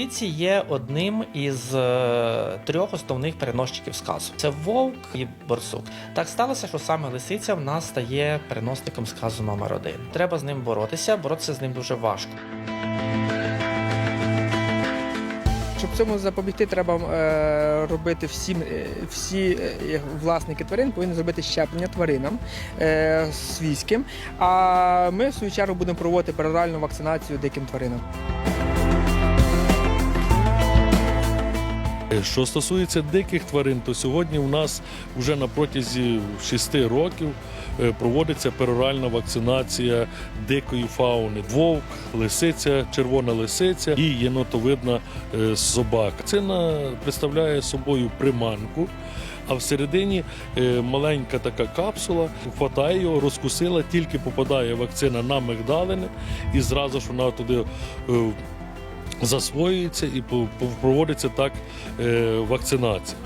лисиці є одним із е, трьох основних переносчиків сказу. Це вовк і борсук. Так сталося, що саме лисиця в нас стає переносником сказу номер один. Треба з ним боротися, боротися з ним дуже важко. Щоб цьому запобігти, треба е, робити е, всі е, власники тварин повинні зробити щеплення тваринам е, свійським. А ми в свою чергу будемо проводити пероральну вакцинацію диким тваринам. Що стосується диких тварин, то сьогодні у нас вже на протязі 6 років е, проводиться пероральна вакцинація дикої фауни: вовк, лисиця, червона лисиця і єнотовидна е, собака. Вакцина представляє собою приманку. А всередині е, маленька така капсула, хватає його, розкусила, тільки попадає вакцина на мигдалини, і зразу ж вона туди е, засвоюється і проводиться так е, вакцинація.